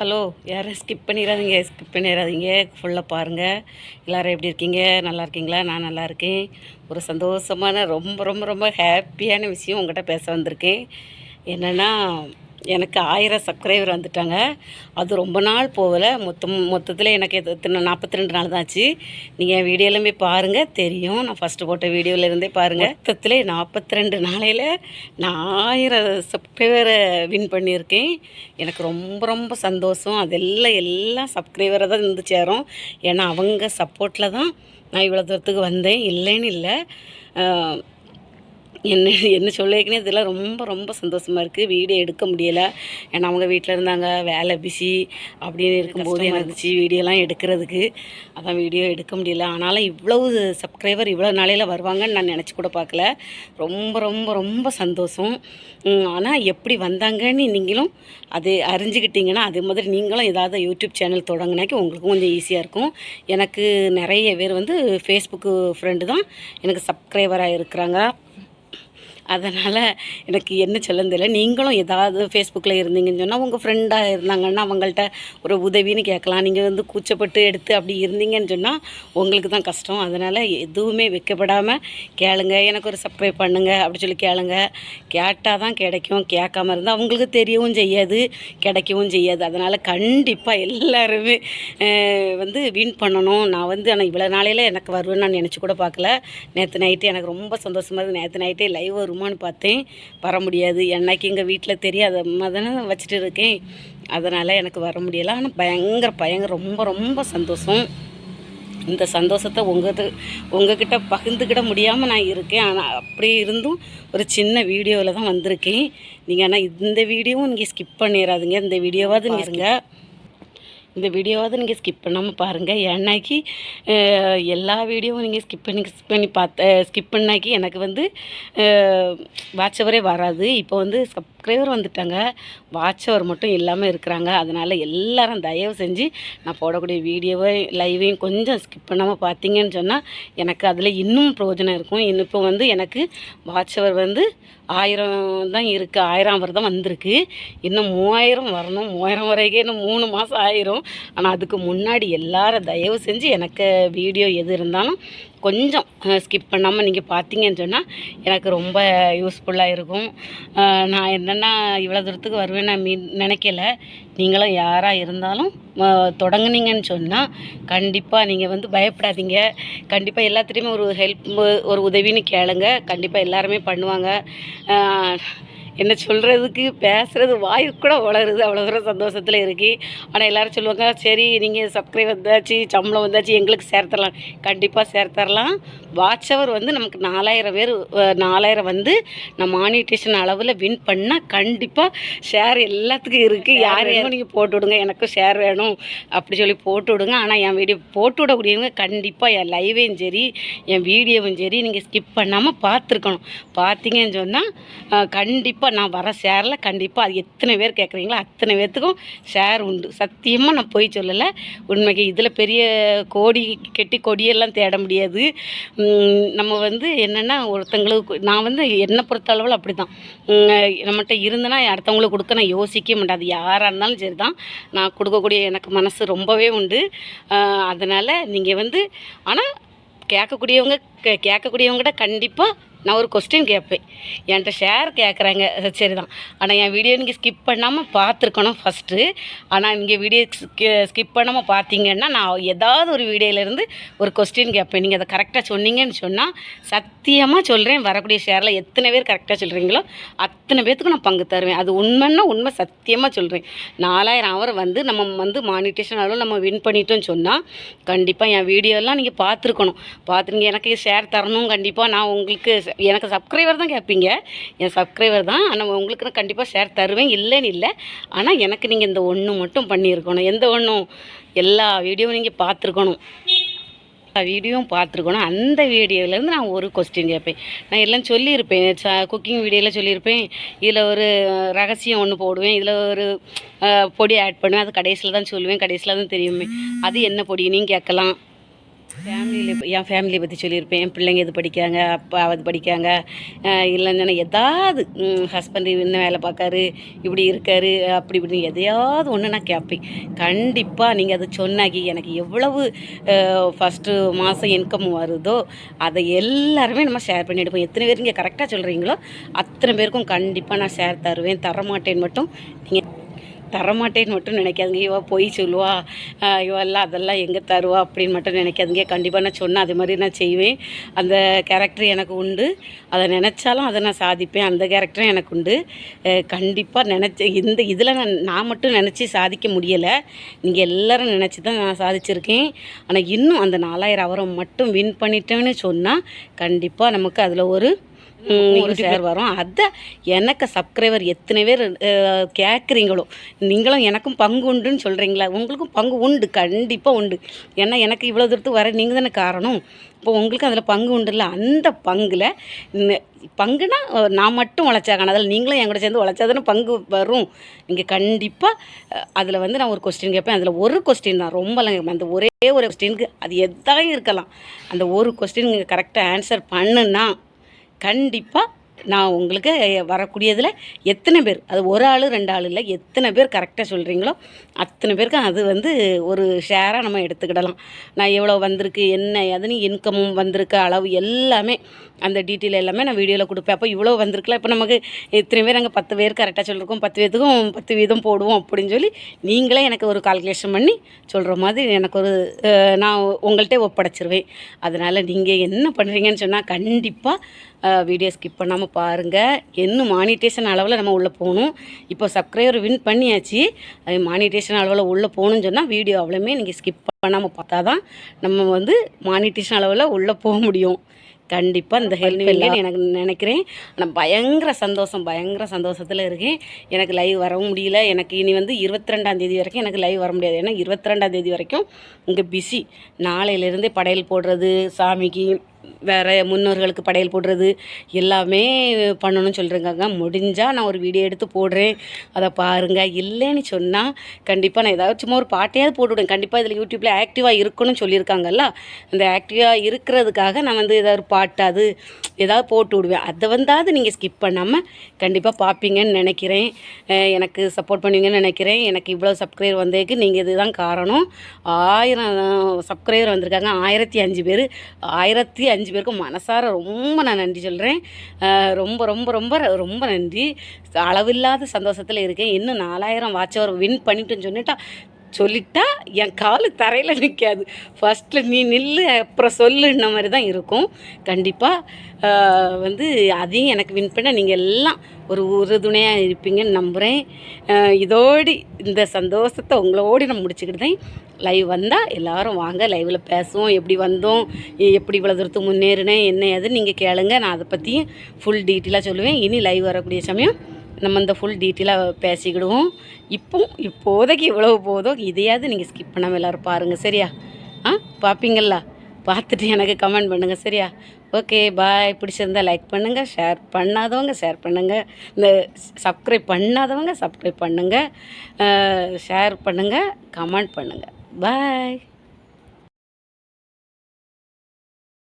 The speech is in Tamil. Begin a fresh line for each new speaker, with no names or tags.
ஹலோ யாரும் ஸ்கிப் பண்ணிடாதீங்க ஸ்கிப் பண்ணிடாதீங்க ஃபுல்லாக பாருங்கள் எல்லோரும் எப்படி இருக்கீங்க நல்லா இருக்கீங்களா நான் நல்லா இருக்கேன் ஒரு சந்தோஷமான ரொம்ப ரொம்ப ரொம்ப ஹாப்பியான விஷயம் உங்கள்கிட்ட பேச வந்திருக்கேன் என்னென்னா எனக்கு ஆயிரம் சப்ஸ்கிரைபர் வந்துட்டாங்க அது ரொம்ப நாள் போகலை மொத்தம் மொத்தத்தில் எனக்கு எத்தனை நாற்பத்தி ரெண்டு நாள் தான் ஆச்சு நீங்கள் வீடியோவில் போய் பாருங்கள் தெரியும் நான் ஃபஸ்ட்டு போட்ட வீடியோவில் இருந்தே பாருங்கள் மொத்தத்தில் நாற்பத்தி ரெண்டு நாளையில் நான் ஆயிரம் சப்ஸ்கிரைபரை வின் பண்ணியிருக்கேன் எனக்கு ரொம்ப ரொம்ப சந்தோஷம் அதெல்லாம் எல்லாம் சப்ஸ்கிரைபரை தான் இருந்து சேரும் ஏன்னா அவங்க சப்போர்ட்டில் தான் நான் இவ்வளோ தூரத்துக்கு வந்தேன் இல்லைன்னு இல்லை என்ன என்ன சொல்லிக்கினே இதெல்லாம் ரொம்ப ரொம்ப சந்தோஷமாக இருக்குது வீடியோ எடுக்க முடியலை ஏன்னா அவங்க வீட்டில் இருந்தாங்க வேலை பிஸி அப்படின்னு இருக்கும்போது இருந்துச்சு வீடியோலாம் எடுக்கிறதுக்கு அதான் வீடியோ எடுக்க முடியல ஆனாலும் இவ்வளவு சப்ஸ்கிரைபர் இவ்வளோ நாளையில் வருவாங்கன்னு நான் நினச்சி கூட பார்க்கல ரொம்ப ரொம்ப ரொம்ப சந்தோஷம் ஆனால் எப்படி வந்தாங்கன்னு நீங்களும் அது அறிஞ்சிக்கிட்டிங்கன்னா அதே மாதிரி நீங்களும் ஏதாவது யூடியூப் சேனல் தொடங்கினாக்கி உங்களுக்கும் கொஞ்சம் ஈஸியாக இருக்கும் எனக்கு நிறைய பேர் வந்து ஃபேஸ்புக்கு ஃப்ரெண்டு தான் எனக்கு சப்ஸ்கிரைபராக இருக்கிறாங்க அதனால் எனக்கு என்ன சொல்ல தெரியல நீங்களும் ஏதாவது ஃபேஸ்புக்கில் இருந்தீங்கன்னு சொன்னால் உங்கள் ஃப்ரெண்டாக இருந்தாங்கன்னா அவங்கள்ட்ட ஒரு உதவின்னு கேட்கலாம் நீங்கள் வந்து கூச்சப்பட்டு எடுத்து அப்படி இருந்தீங்கன்னு சொன்னால் உங்களுக்கு தான் கஷ்டம் அதனால் எதுவுமே வைக்கப்படாமல் கேளுங்க எனக்கு ஒரு சப்ஸ்கிரைப் பண்ணுங்கள் அப்படி சொல்லி கேளுங்க கேட்டால் தான் கிடைக்கும் கேட்காம இருந்தால் அவங்களுக்கு தெரியவும் செய்யாது கிடைக்கவும் செய்யாது அதனால் கண்டிப்பாக எல்லாருமே வந்து வின் பண்ணணும் நான் வந்து ஆனால் இவ்வளோ நாளையில் எனக்கு வருவேன்னு நான் நினச்சி கூட பார்க்கல நேற்று நைட்டு எனக்கு ரொம்ப சந்தோஷமாக இருக்குது நேற்று நைட்டே லைவ் ஒரு வருமானு பார்த்தேன் வர முடியாது என்னைக்கு எங்கள் வீட்டில் தெரியாத தானே வச்சுட்டு இருக்கேன் அதனால் எனக்கு வர முடியலை ஆனால் பயங்கர பயங்கர ரொம்ப ரொம்ப சந்தோஷம் இந்த சந்தோஷத்தை உங்கள் உங்ககிட்ட பகிர்ந்துக்கிட முடியாமல் நான் இருக்கேன் ஆனால் அப்படி இருந்தும் ஒரு சின்ன வீடியோவில் தான் வந்திருக்கேன் நீங்கள் ஆனால் இந்த வீடியோவும் நீங்கள் ஸ்கிப் பண்ணிடாதீங்க இந்த வீடியோவாவது இருங்க இந்த வீடியோவாவது நீங்கள் ஸ்கிப் பண்ணாமல் பாருங்கள் ஏன்னாக்கி எல்லா வீடியோவும் நீங்கள் ஸ்கிப் பண்ணி ஸ்கிப் பண்ணி பார்த்த ஸ்கிப் பண்ணாக்கி எனக்கு வந்து வாட்சவரே வராது இப்போ வந்து சப்ஸ்கிரைபர் வந்துட்டாங்க வாட்சவர் மட்டும் இல்லாமல் இருக்கிறாங்க அதனால் எல்லாரும் தயவு செஞ்சு நான் போடக்கூடிய வீடியோவை லைவையும் கொஞ்சம் ஸ்கிப் பண்ணாமல் பார்த்தீங்கன்னு சொன்னால் எனக்கு அதில் இன்னும் பிரயோஜனம் இருக்கும் இப்போ வந்து எனக்கு வாட்சவர் வந்து ஆயிரம் தான் இருக்குது ஆயிரம் வரை தான் வந்திருக்கு இன்னும் மூவாயிரம் வரணும் மூவாயிரம் வரைக்கும் இன்னும் மூணு மாதம் ஆயிரும் ஆனால் அதுக்கு முன்னாடி எல்லாரும் தயவு செஞ்சு எனக்கு வீடியோ எது இருந்தாலும் கொஞ்சம் ஸ்கிப் பண்ணாமல் நீங்கள் பார்த்தீங்கன்னு சொன்னால் எனக்கு ரொம்ப யூஸ்ஃபுல்லாக இருக்கும் நான் என்னென்னா இவ்வளோ தூரத்துக்கு வருவேன்னு மீன் நினைக்கல நீங்களும் யாராக இருந்தாலும் தொடங்குனீங்கன்னு சொன்னால் கண்டிப்பாக நீங்கள் வந்து பயப்படாதீங்க கண்டிப்பாக எல்லாத்துலேயுமே ஒரு ஹெல்ப் ஒரு உதவின்னு கேளுங்க கண்டிப்பாக எல்லாருமே பண்ணுவாங்க என்ன சொல்கிறதுக்கு பேசுகிறது வாய்ப்பு கூட வளருது அவ்வளோ தூரம் சந்தோஷத்தில் இருக்குது ஆனால் எல்லோரும் சொல்லுவாங்க சரி நீங்கள் சப்ஸ்கிரைப் வந்தாச்சு சம்பளம் வந்தாச்சு எங்களுக்கு சேர்த்தரலாம் கண்டிப்பாக சேர்த்தரலாம் வாட்சவர் வந்து நமக்கு நாலாயிரம் பேர் நாலாயிரம் வந்து நான் மானிட்டேஷன் அளவில் வின் பண்ணால் கண்டிப்பாக ஷேர் எல்லாத்துக்கும் இருக்குது யார் யாரும் நீங்கள் போட்டு விடுங்க எனக்கும் ஷேர் வேணும் அப்படி சொல்லி போட்டு விடுங்க ஆனால் என் வீடியோ போட்டு விடக்கூடியவங்க கண்டிப்பாக என் லைவையும் சரி என் வீடியோவும் சரி நீங்கள் ஸ்கிப் பண்ணாமல் பார்த்துருக்கணும் பார்த்தீங்கன்னு சொன்னால் கண்டிப்பாக கண்டிப்பாக நான் வர ஷேரில் கண்டிப்பாக அது எத்தனை பேர் கேட்குறீங்களோ அத்தனை பேர்த்துக்கும் ஷேர் உண்டு சத்தியமாக நான் போய் சொல்லலை உண்மைக்கு இதில் பெரிய கோடி கெட்டி கொடியெல்லாம் தேட முடியாது நம்ம வந்து என்னென்னா ஒருத்தங்களுக்கு நான் வந்து என்னை பொறுத்த அளவில் அப்படி தான் நம்மகிட்ட இருந்தேன்னா அடுத்தவங்களுக்கு கொடுக்க நான் யோசிக்க மாட்டேன் அது யாராக இருந்தாலும் சரி தான் நான் கொடுக்கக்கூடிய எனக்கு மனசு ரொம்பவே உண்டு அதனால் நீங்கள் வந்து ஆனால் கேட்கக்கூடியவங்க கே கேட்கக்கூடியவங்ககிட்ட கண்டிப்பாக நான் ஒரு கொஸ்டின் கேட்பேன் என்கிட்ட ஷேர் கேட்குறாங்க சரி தான் ஆனால் என் வீடியோ நீங்கள் ஸ்கிப் பண்ணாமல் பார்த்துருக்கணும் ஃபஸ்ட்டு ஆனால் நீங்கள் வீடியோ ஸ்கிப் பண்ணாமல் பார்த்தீங்கன்னா நான் ஏதாவது ஒரு வீடியோலேருந்து ஒரு கொஸ்டின் கேட்பேன் நீங்கள் அதை கரெக்டாக சொன்னீங்கன்னு சொன்னால் சத்தியமாக சொல்கிறேன் வரக்கூடிய ஷேரில் எத்தனை பேர் கரெக்டாக சொல்கிறீங்களோ அத்தனை பேர்த்துக்கும் நான் பங்கு தருவேன் அது உண்மைன்னா உண்மை சத்தியமாக சொல்கிறேன் நாலாயிரம் அவர் வந்து நம்ம வந்து மானிட்டேஷன் நம்ம வின் பண்ணிட்டோம்னு சொன்னால் கண்டிப்பாக என் வீடியோலாம் நீங்கள் பார்த்துருக்கணும் பார்த்துருங்க எனக்கு ஷேர் தரணும் கண்டிப்பாக நான் உங்களுக்கு எனக்கு சப்ஸ்கிரைபர் தான் கேட்பீங்க என் சப்ஸ்கிரைபர் தான் ஆனால் உங்களுக்கு நான் கண்டிப்பாக ஷேர் தருவேன் இல்லைன்னு இல்லை ஆனால் எனக்கு நீங்கள் இந்த ஒன்று மட்டும் பண்ணியிருக்கணும் எந்த ஒன்றும் எல்லா வீடியோவும் நீங்கள் பார்த்துருக்கணும் வீடியோவும் பார்த்துருக்கணும் அந்த வீடியோவிலேருந்து நான் ஒரு கொஸ்டின் கேட்பேன் நான் எல்லாம் சொல்லியிருப்பேன் குக்கிங் வீடியோவில் சொல்லியிருப்பேன் இதில் ஒரு ரகசியம் ஒன்று போடுவேன் இதில் ஒரு பொடி ஆட் பண்ணுவேன் அது கடைசியில் தான் சொல்லுவேன் கடைசியில் தான் தெரியுமே அது என்ன பொடின்னு கேட்கலாம் ஃபேமிலியில் என் ஃபேமிலியை பற்றி சொல்லியிருப்பேன் என் பிள்ளைங்க இது படிக்காங்க அப்பா அது படிக்காங்க இல்லைன்னா எதாவது ஹஸ்பண்ட் இன்னும் வேலை பார்க்காரு இப்படி இருக்காரு அப்படி இப்படின்னு எதையாவது ஒன்று நான் கேட்பேன் கண்டிப்பாக நீங்கள் அதை சொன்னாக்கி எனக்கு எவ்வளவு ஃபஸ்ட்டு மாதம் இன்கம் வருதோ அதை எல்லாருமே நம்ம ஷேர் பண்ணிவிடுவோம் எத்தனை பேர் நீங்கள் கரெக்டாக சொல்கிறீங்களோ அத்தனை பேருக்கும் கண்டிப்பாக நான் ஷேர் தருவேன் தரமாட்டேன்னு மட்டும் நீங்கள் தரமாட்டேன்னு மட்டும் நினைக்காதுங்க இவா பொய் சொல்லுவா இவெல்லாம் அதெல்லாம் எங்கே தருவா அப்படின்னு மட்டும் நினைக்காதுங்க கண்டிப்பாக நான் சொன்னால் அது மாதிரி நான் செய்வேன் அந்த கேரக்டர் எனக்கு உண்டு அதை நினச்சாலும் அதை நான் சாதிப்பேன் அந்த கேரக்டரும் எனக்கு உண்டு கண்டிப்பாக நினச்ச இந்த இதில் நான் நான் மட்டும் நினச்சி சாதிக்க முடியலை நீங்கள் எல்லோரும் நினச்சி தான் நான் சாதிச்சிருக்கேன் ஆனால் இன்னும் அந்த நாலாயிரம் அவரை மட்டும் வின் பண்ணிட்டேன்னு சொன்னால் கண்டிப்பாக நமக்கு அதில் ஒரு சேர் வரும் அதை எனக்கு சப்ஸ்கிரைபர் எத்தனை பேர் கேட்குறீங்களோ நீங்களும் எனக்கும் பங்கு உண்டுன்னு சொல்கிறீங்களா உங்களுக்கும் பங்கு உண்டு கண்டிப்பாக உண்டு ஏன்னா எனக்கு இவ்வளோ தூரத்துக்கு வர நீங்கள் தானே காரணம் இப்போ உங்களுக்கு அதில் பங்கு உண்டுல்ல அந்த பங்கில் பங்குனா நான் மட்டும் உழைச்சாகணும் அதில் நீங்களும் என் கூட சேர்ந்து உழைச்சாதானே தானே பங்கு வரும் நீங்கள் கண்டிப்பாக அதில் வந்து நான் ஒரு கொஸ்டின் கேட்பேன் அதில் ஒரு கொஸ்டின் தான் ரொம்பலாம் கேட்பேன் அந்த ஒரே ஒரு கொஸ்டினுக்கு அது எதாவது இருக்கலாம் அந்த ஒரு கொஸ்டின் நீங்கள் கரெக்டாக ஆன்சர் பண்ணுன்னா கண்டிப்பாக நான் உங்களுக்கு வரக்கூடியதில் எத்தனை பேர் அது ஒரு ஆள் ரெண்டு ஆள் இல்லை எத்தனை பேர் கரெக்டாக சொல்கிறீங்களோ அத்தனை பேருக்கும் அது வந்து ஒரு ஷேராக நம்ம எடுத்துக்கிடலாம் நான் எவ்வளோ வந்திருக்கு என்ன எதுன்னு இன்கமும் வந்திருக்க அளவு எல்லாமே அந்த டீட்டெயில் எல்லாமே நான் வீடியோவில் கொடுப்பேன் அப்போ இவ்வளோ வந்திருக்கல இப்போ நமக்கு எத்தனை பேர் அங்கே பத்து பேர் கரெக்டாக சொல்லியிருக்கோம் பத்து பேர்த்துக்கும் பத்து வீதம் போடுவோம் அப்படின்னு சொல்லி நீங்களே எனக்கு ஒரு கால்குலேஷன் பண்ணி சொல்கிற மாதிரி எனக்கு ஒரு நான் உங்கள்கிட்ட ஒப்படைச்சிருவேன் அதனால் நீங்கள் என்ன பண்ணுறீங்கன்னு சொன்னால் கண்டிப்பாக வீடியோ ஸ்கிப் பண்ணாமல் பாருங்கள் இன்னும் மானிட்டேஷன் அளவில் நம்ம உள்ளே போகணும் இப்போ சப்ஸ்கிரைபர் வின் பண்ணியாச்சு அது மானிட்டேஷன் அளவில் உள்ளே போகணுன்னு சொன்னால் வீடியோ அவ்வளோமே நீங்கள் ஸ்கிப் பண்ணாமல் பார்த்தா தான் நம்ம வந்து மானிட்டேஷன் அளவில் உள்ளே போக முடியும் கண்டிப்பாக இந்த ஹெல்ப் எனக்கு நினைக்கிறேன் ஆனால் பயங்கர சந்தோஷம் பயங்கர சந்தோஷத்தில் இருக்கேன் எனக்கு லைவ் வரவும் முடியல எனக்கு இனி வந்து இருபத்தி ரெண்டாந்தேதி வரைக்கும் எனக்கு லைவ் வர முடியாது ஏன்னா இருபத்தி ரெண்டாந்தேதி வரைக்கும் இங்கே பிஸி நாளையிலேருந்தே படையல் போடுறது சாமிக்கு வேறு முன்னோர்களுக்கு படையல் போடுறது எல்லாமே பண்ணணும்னு சொல்லியிருக்காங்க முடிஞ்சால் நான் ஒரு வீடியோ எடுத்து போடுறேன் அதை பாருங்கள் இல்லைன்னு சொன்னால் கண்டிப்பாக நான் ஏதாவது சும்மா ஒரு பாட்டையாவது போட்டுவிடுவேன் கண்டிப்பாக இதில் யூடியூப்பில் ஆக்டிவாக இருக்கணும்னு சொல்லியிருக்காங்கல்ல அந்த ஆக்டிவாக இருக்கிறதுக்காக நான் வந்து ஏதாவது பாட்டாது அது ஏதாவது போட்டு விடுவேன் அதை வந்தாவது நீங்கள் ஸ்கிப் பண்ணாமல் கண்டிப்பாக பார்ப்பீங்கன்னு நினைக்கிறேன் எனக்கு சப்போர்ட் பண்ணுவீங்கன்னு நினைக்கிறேன் எனக்கு இவ்வளோ சப்ஸ்கிரைபர் வந்ததுக்கு நீங்கள் இதுதான் காரணம் ஆயிரம் சப்ஸ்கிரைபர் வந்திருக்காங்க ஆயிரத்தி அஞ்சு பேர் ஆயிரத்தி அஞ்சு பேருக்கும் மனசார ரொம்ப நான் நன்றி சொல்கிறேன் ரொம்ப ரொம்ப ரொம்ப ரொம்ப நன்றி அளவில்லாத சந்தோஷத்தில் இருக்கேன் இன்னும் நாலாயிரம் வாட்ச் அவர் வின் பண்ணிட்டேன்னு சொல்லிட்டா சொல்லிட்டா என் காலு தரையில் நிற்காது ஃபஸ்ட்டில் நீ நில்லு அப்புறம் சொல்லுன்ன மாதிரி தான் இருக்கும் கண்டிப்பாக வந்து அதையும் எனக்கு வின் பண்ண நீங்கள் எல்லாம் ஒரு உறுதுணையாக இருப்பீங்கன்னு நம்புகிறேன் இதோடு இந்த சந்தோஷத்தை உங்களோடு நான் முடிச்சுக்கிட்டேன் லைவ் வந்தால் எல்லோரும் வாங்க லைவில் பேசுவோம் எப்படி வந்தோம் எப்படி இவ்வளோ தூரத்துக்கு முன்னேறினேன் என்ன எது நீங்கள் கேளுங்க நான் அதை பற்றியும் ஃபுல் டீட்டெயிலாக சொல்லுவேன் இனி லைவ் வரக்கூடிய சமயம் நம்ம இந்த ஃபுல் டீட்டெயிலாக பேசிக்கிடுவோம் இப்போ இப்போதைக்கு இவ்வளோ போதும் இதையாவது நீங்கள் ஸ்கிப் பண்ணாமல் எல்லோரும் பாருங்கள் சரியா ஆ பார்ப்பீங்கள பார்த்துட்டு எனக்கு கமெண்ட் பண்ணுங்கள் சரியா ஓகே பாய் பிடிச்சிருந்தால் லைக் பண்ணுங்கள் ஷேர் பண்ணாதவங்க ஷேர் பண்ணுங்கள் இந்த சப்ஸ்கிரைப் பண்ணாதவங்க சப்ஸ்கிரைப் பண்ணுங்கள் ஷேர் பண்ணுங்கள் கமெண்ட் பண்ணுங்கள் Bye!